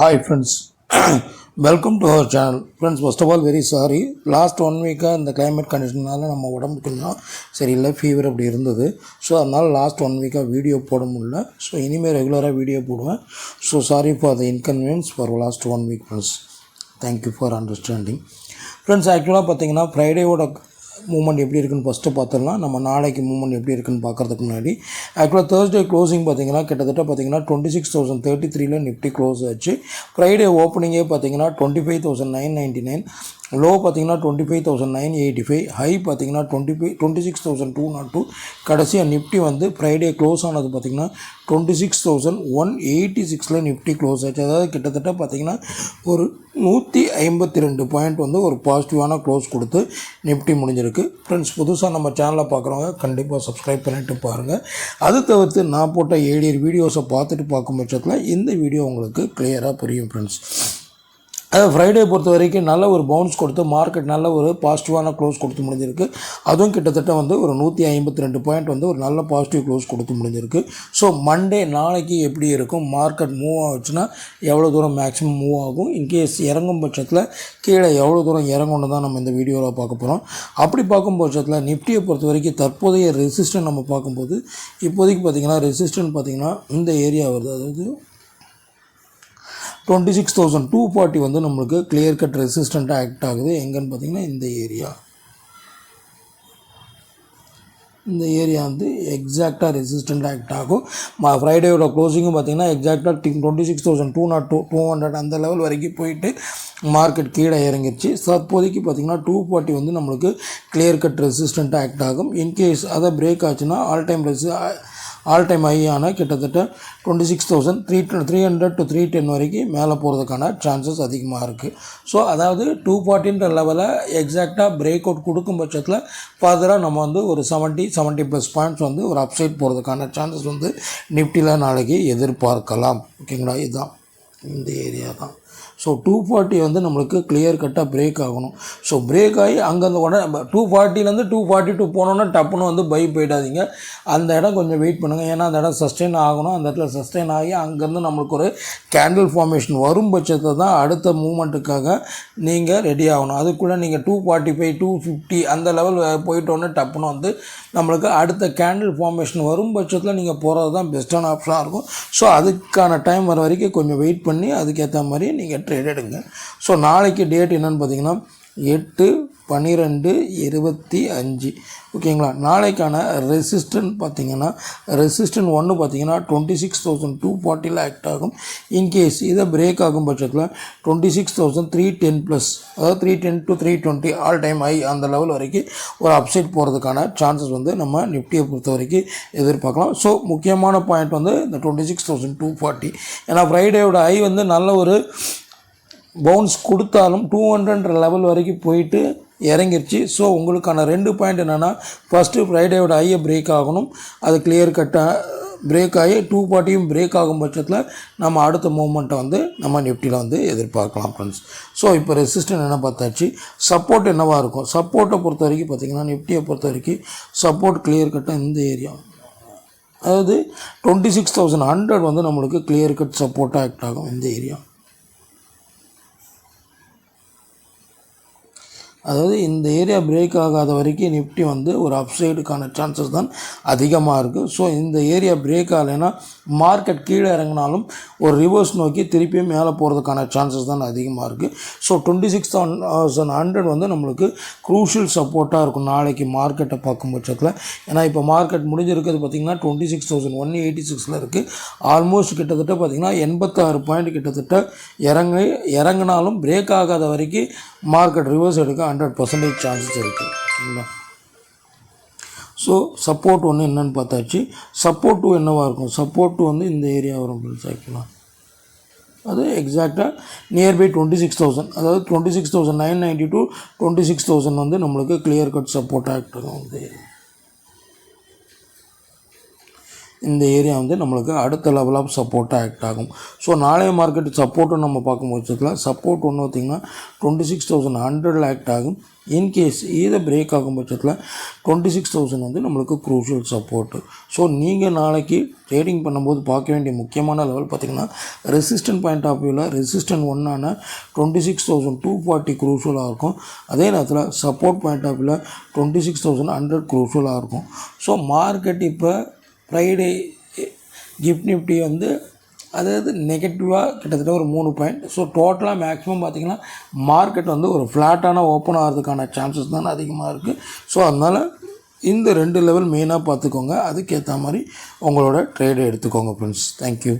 Hi friends welcome to our channel friends first of all very sorry last one வீக்காக இந்த climate கண்டிஷனால நம்ம உடம்பு சரியில்லை ஃபீவர் அப்படி இருந்தது. ஸோ அதனால் லாஸ்ட் ஒன் வீக்காக வீடியோ போட முடியல. ஸோ இனிமேல் ரெகுலராக வீடியோ போடுவேன். So sorry for the inconvenience for last one week friends thank you for understanding friends ஆக்சுவலாக பார்த்தீங்கன்னா ஃப்ரைடேவோட மூமெண்ட் எப்படி இருக்குன்னு ஃபஸ்ட்டு பார்த்துடலாம். நம்ம நாளைக்கு மூமெண்ட் எப்படி இருக்குன்னு பார்க்கறதுக்கு முன்னாடி. ஆக்சுவலாக தேர்ஸ்டே க்ளோசிங் பார்த்தீங்கன்னா கிட்டத்தட்ட பார்த்தீங்கன்னா டுவெண்ட்டி சிக்ஸ் தௌசண்ட் தேர்ட்டி த்ரீல நிஃப்டி க்ளோஸ் ஆச்சு. ஃப்ரைடே ஓப்பனிங்கே பார்த்தீங்கன்னா twenty five thousand nine ninety nine low பார்த்தீங்கன்னா twenty five thousand nine eighty five high பார்த்தீங்கன்னா twenty five twenty six thousand two naught two கடைசியாக நிஃப்டி வந்து ஃப்ரைடே க்ளோஸ் ஆனது பார்த்தீங்கன்னா twenty six thousand one eighty சிக்ஸில் Nifty close ஆச்சு. அதாவது கிட்டத்தட்ட பார்த்தீங்கன்னா ஒரு நூற்றி ஐம்பத்தி ரெண்டு பாயிண்ட் வந்து ஒரு பாசிட்டிவான க்ளோஸ் கொடுத்து நிஃப்டி முடிஞ்சிருக்கு. ஃப்ரெண்ட்ஸ் புதுசாக நம்ம சேனலை பார்க்குறவங்க கண்டிப்பாக சப்ஸ்கிரைப் பண்ணிட்டு பாருங்கள் அது தவிர்த்து நான் போட்ட ஏழு வீடியோஸை பார்த்துட்டு பார்க்கும் பட்சத்தில் இந்த வீடியோ உங்களுக்கு கிளியராக புரியும் ஃப்ரெண்ட்ஸ் அதாவது ஃப்ரைடே பொறுத்த வரைக்கும் நல்ல ஒரு பவுன்ஸ் கொடுத்து மார்க்கெட் நல்ல ஒரு பாசிட்டிவான க்ளோஸ் கொடுத்து முடிஞ்சிருக்கு. அதுவும் கிட்டத்தட்ட வந்து ஒரு நூற்றி ஐம்பத்தி ரெண்டு பாயிண்ட் வந்து ஒரு நல்ல பாசிட்டிவ் க்ளோஸ் கொடுத்து முடிஞ்சிருக்கு. ஸோ மண்டே நாளைக்கு எப்படி இருக்கும்? மார்க்கெட் மூவ் ஆச்சுன்னா எவ்வளோ தூரம் மேக்ஸிமம் மூவ் ஆகும்? இன்கேஸ் இறங்கும் பட்சத்தில் கீழே எவ்வளோ தூரம் இறங்கணும் தான் நம்ம இந்த வீடியோவில் பார்க்க போகிறோம் அப்படி பார்க்கும் பட்சத்தில் நிஃப்டியை பொறுத்த வரைக்கும் தற்போதைய ரெசிஸ்டன் நம்ம பார்க்கும்போது இப்போதைக்கு பார்த்திங்கன்னா ரெசிஸ்டன் பார்த்திங்கன்னா இந்த ஏரியா வருது. அதாவது twenty six thousand two forty வந்து நம்மளுக்கு கிளியர் கட் ரெசிஸ்டண்ட்டாக ஆக்ட் ஆகுது. எங்கன்னு பார்த்தீங்கன்னா இந்த ஏரியா இந்த ஏரியா வந்து எக்ஸாக்டாக ரெசிஸ்டண்ட் ஆக்ட் ஆகும். மா ஃப்ரைடேயோட க்ளோசிங்கும் பார்த்தீங்கன்னா எக்ஸாக்டாக twenty six thousand two naught two two hundred அந்த லெவல் வரைக்கும் போயிட்டு மார்க்கெட் கீழே இறங்கிருச்சு. தற்போதைக்கு அப்போதைக்கு பார்த்தீங்கன்னா டூ ஃபார்ட்டி வந்து நம்மளுக்கு கிளியர் கட் ரெசிஸ்டண்ட்டாக ஆக்ட் ஆகும். இன்கேஸ் அதை பிரேக் ஆச்சுன்னா ஆல் டைம் ரெசி ஆல் டைம் ஹையான கிட்டத்தட்ட twenty six thousand three three hundred to three ten வரைக்கும் மேலே போகிறதுக்கான சான்சஸ் அதிகமாக இருக்குது ஸோ அதாவது டூ ஃபார்ட்டின்ற லெவலில் எக்ஸாக்டாக பிரேக் அவுட் கொடுக்கும் பட்சத்தில் ஃபர்தராக நம்ம வந்து ஒரு செவன்ட்டி செவன்ட்டி ப்ளஸ் பாயிண்ட்ஸ் வந்து ஒரு அப்சைட் போகிறதுக்கான சான்சஸ் வந்து நிஃப்டியில் நாளைக்கு எதிர்பார்க்கலாம். ஓகேங்களா இதுதான். இந்த ஏரியா தான். ஸோ டூ ஃபார்ட்டி வந்து நம்மளுக்கு கிளியர் கட்டாக பிரேக் ஆகணும். ஸோ பிரேக் ஆகி அங்கேருந்து உடனே டூ ஃபார்ட்டிலேருந்து டூ ஃபார்ட்டி டூ போனோன்னா டப்புன்னு வந்து பை போயிடாதீங்க. அந்த இடம் கொஞ்சம் வெயிட் பண்ணுங்கள் ஏன்னா அந்த இடம் சஸ்டெயின் ஆகணும். அந்த இடத்துல சஸ்டெயின் ஆகி அங்கேருந்து நம்மளுக்கு ஒரு கேண்டில் ஃபார்மேஷன் வரும் பட்சத்தில் தான் அடுத்த மூமெண்ட்டுக்காக நீங்கள் ரெடி ஆகணும். அதுக்குள்ளே நீங்கள் two forty five to fifty அந்த லெவல் போயிட்டோன்னே டப்புன்னு வந்து நம்மளுக்கு அடுத்த கேண்டில் ஃபார்மேஷன் வரும் பட்சத்தில் நீங்கள் போகிறது தான் பெஸ்ட்டான ஆப்ஷனாக இருக்கும். ஸோ அதுக்கான டைம் வர வரைக்கும் கொஞ்சம் வெயிட் பண்ணி அதுக்கேற்ற மாதிரி நீங்கள் ட்ரேட் எடுங்க. ஸோ நாளைக்கு டேட் என்னென்னு பார்த்தீங்கன்னா எட்டு பன்னிரெண்டு இருபத்தி அஞ்சு. ஓகேங்களா? நாளைக்கான ரெசிஸ்டன் பார்த்தீங்கன்னா ரெசிஸ்டன் ஒன்று பார்த்தீங்கன்னா டுவெண்ட்டி சிக்ஸ் தௌசண்ட் டூ ஃபார்ட்டியில் ஆக்ட் ஆகும். இன்கேஸ் இதை பிரேக் ஆகும் பட்சத்தில் twenty six thousand three ten plus அதாவது three ten to three twenty all time high அந்த லெவல் வரைக்கும் ஒரு அப்சைட் போகிறதுக்கான சான்சஸ் வந்து நம்ம நிஃப்டியை பொறுத்த வரைக்கும் எதிர்பார்க்கலாம். ஸோ முக்கியமான பாயிண்ட் வந்து இந்த twenty six thousand two forty ஏன்னா ஃப்ரைடேயோட ஹை வந்து நல்ல ஒரு பவுன்ஸ் கொடுத்தாலும் டூ ஹண்ட்ரட் லெவல் வரைக்கும் போயிட்டு இறங்கிருச்சு. ஸோ உங்களுக்கான ரெண்டு பாயிண்ட் என்னென்னா ஃபஸ்ட்டு ஃப்ரைடேயோட ஐயை பிரேக் ஆகணும். அது கிளியர் கட்டாக பிரேக் ஆகி டூ ஃபார்ட்டியும் பிரேக் ஆகும் பட்சத்தில் நம்ம அடுத்த மூமெண்ட்டை வந்து நம்ம நிஃப்டியில் வந்து எதிர்பார்க்கலாம் ஃப்ரெண்ட்ஸ் ஸோ இப்போ ரெசிஸ்டன் என்ன பார்த்தாச்சு? சப்போர்ட் என்னவாக இருக்கும்? சப்போர்ட்டை பொறுத்த வரைக்கும் பார்த்திங்கன்னா நிஃப்டியை பொறுத்த வரைக்கும் சப்போர்ட் கிளியர் கட்டாக இந்த ஏரியா அதாவது டுவெண்ட்டி சிக்ஸ் தௌசண்ட் ஹண்ட்ரட் வந்து நம்மளுக்கு கிளியர் கட் சப்போர்ட்டாக ஆக்ட் ஆகும் இந்த ஏரியா அதாவது இந்த ஏரியா பிரேக் ஆகாத வரைக்கும் நிஃப்டி வந்து ஒரு அப்சைடுக்கான சான்சஸ் தான் அதிகமாக இருக்குது ஸோ இந்த ஏரியா பிரேக் ஆகலைன்னா மார்க்கெட் கீழே இறங்கினாலும் ஒரு ரிவர்ஸ் நோக்கி திருப்பியும் மேலே போகிறதுக்கான சான்சஸ் தான் அதிகமாக இருக்குது so twenty six thousand hundred வந்து நம்மளுக்கு க்ரூஷியல் சப்போர்ட்டாக இருக்கும் நாளைக்கு மார்க்கெட்டை பார்க்கும் பட்சத்தில். ஏன்னா இப்போ மார்க்கெட் முடிஞ்சிருக்கிறது பார்த்திங்கன்னா twenty six thousand one eighty சிக்ஸில் இருக்குது ஆல்மோஸ்ட் கிட்டத்தட்ட பார்த்திங்கன்னா எண்பத்தாறு பாயிண்ட் கிட்டத்தட்ட இறங்கி இறங்கினாலும் பிரேக் ஆகாத வரைக்கும் மார்க்கெட் ரிவர்ஸ் எடுக்க ஹண்ட்ரட் பர்சன்டேஜ் சான்சஸ் இருக்குது சரிங்களா? ஸோ சப்போர்ட் ஒன்று என்னென்னு பார்த்தாச்சு. சப்போர்ட் டூ என்னவாக இருக்கும்? சப்போர்ட் டூ வந்து இந்த ஏரியா வரும் ஆக்சுவலாக அது எக்ஸாக்டாக நியர்பை டுவெண்ட்டி சிக்ஸ் தௌசண்ட் அதாவது twenty six thousand nine ninety two twenty six thousand வந்து நம்மளுக்கு கிளியர் கட் சப்போர்ட் ஆக்ட் இருக்கும் இந்த ஏரியா இந்த ஏரியா வந்து நம்மளுக்கு அடுத்த லெவல் ஆஃப் சப்போர்ட்டாக ஆக்ட் ஆகும். ஸோ நாளைய மார்க்கெட் சப்போர்ட்டும் நம்ம பார்க்கும் பட்சத்தில் சப்போர்ட் ஒன்று பார்த்திங்கன்னா டுவெண்ட்டி சிக்ஸ் தௌசண்ட் ஹண்ட்ரடில் ஆக்ட் ஆகும். இன்கேஸ் இதை பிரேக் ஆகும் பட்சத்தில் டுவெண்ட்டி சிக்ஸ் தௌசண்ட் வந்து நம்மளுக்கு க்ரூஷியல் சப்போர்ட்டு ஸோ நீங்கள் நாளைக்கு ட்ரேடிங் பண்ணும்போது பார்க்க வேண்டிய முக்கியமான லெவல் பார்த்திங்கன்னா ரெசிஸ்டன்ட் பாயிண்ட் ஆஃப் வியூவில் resistant ஒன்னான twenty six thousand two forty க்ரூஷியலாக இருக்கும். அதே நேரத்தில் சப்போர்ட் பாயிண்ட் ஆஃப் வியூவில் டுவெண்ட்டி சிக்ஸ் தௌசண்ட் ஹண்ட்ரட் க்ரூஷியலாக இருக்கும். ஸோ மார்க்கெட் இப்போ ஃப்ரைடே கிஃப்ட் நிஃப்டி வந்து அதாவது நெகட்டிவாக கிட்டத்தட்ட ஒரு மூணு பாயிண்ட் ஸோ டோட்டலாக மேக்ஸிமம் பார்த்திங்கன்னா மார்க்கெட் வந்து ஒரு ஃப்ளாட்டான ஓப்பன் ஆகிறதுக்கான சான்சஸ் தான் அதிகமாக இருக்குது ஸோ அதனால் இந்த ரெண்டு லெவல் மெயினாக பார்த்துக்கோங்க அதுக்கேற்ற மாதிரி உங்களோட ட்ரேடை எடுத்துக்கோங்க ஃப்ரெண்ட்ஸ் தேங்க்யூ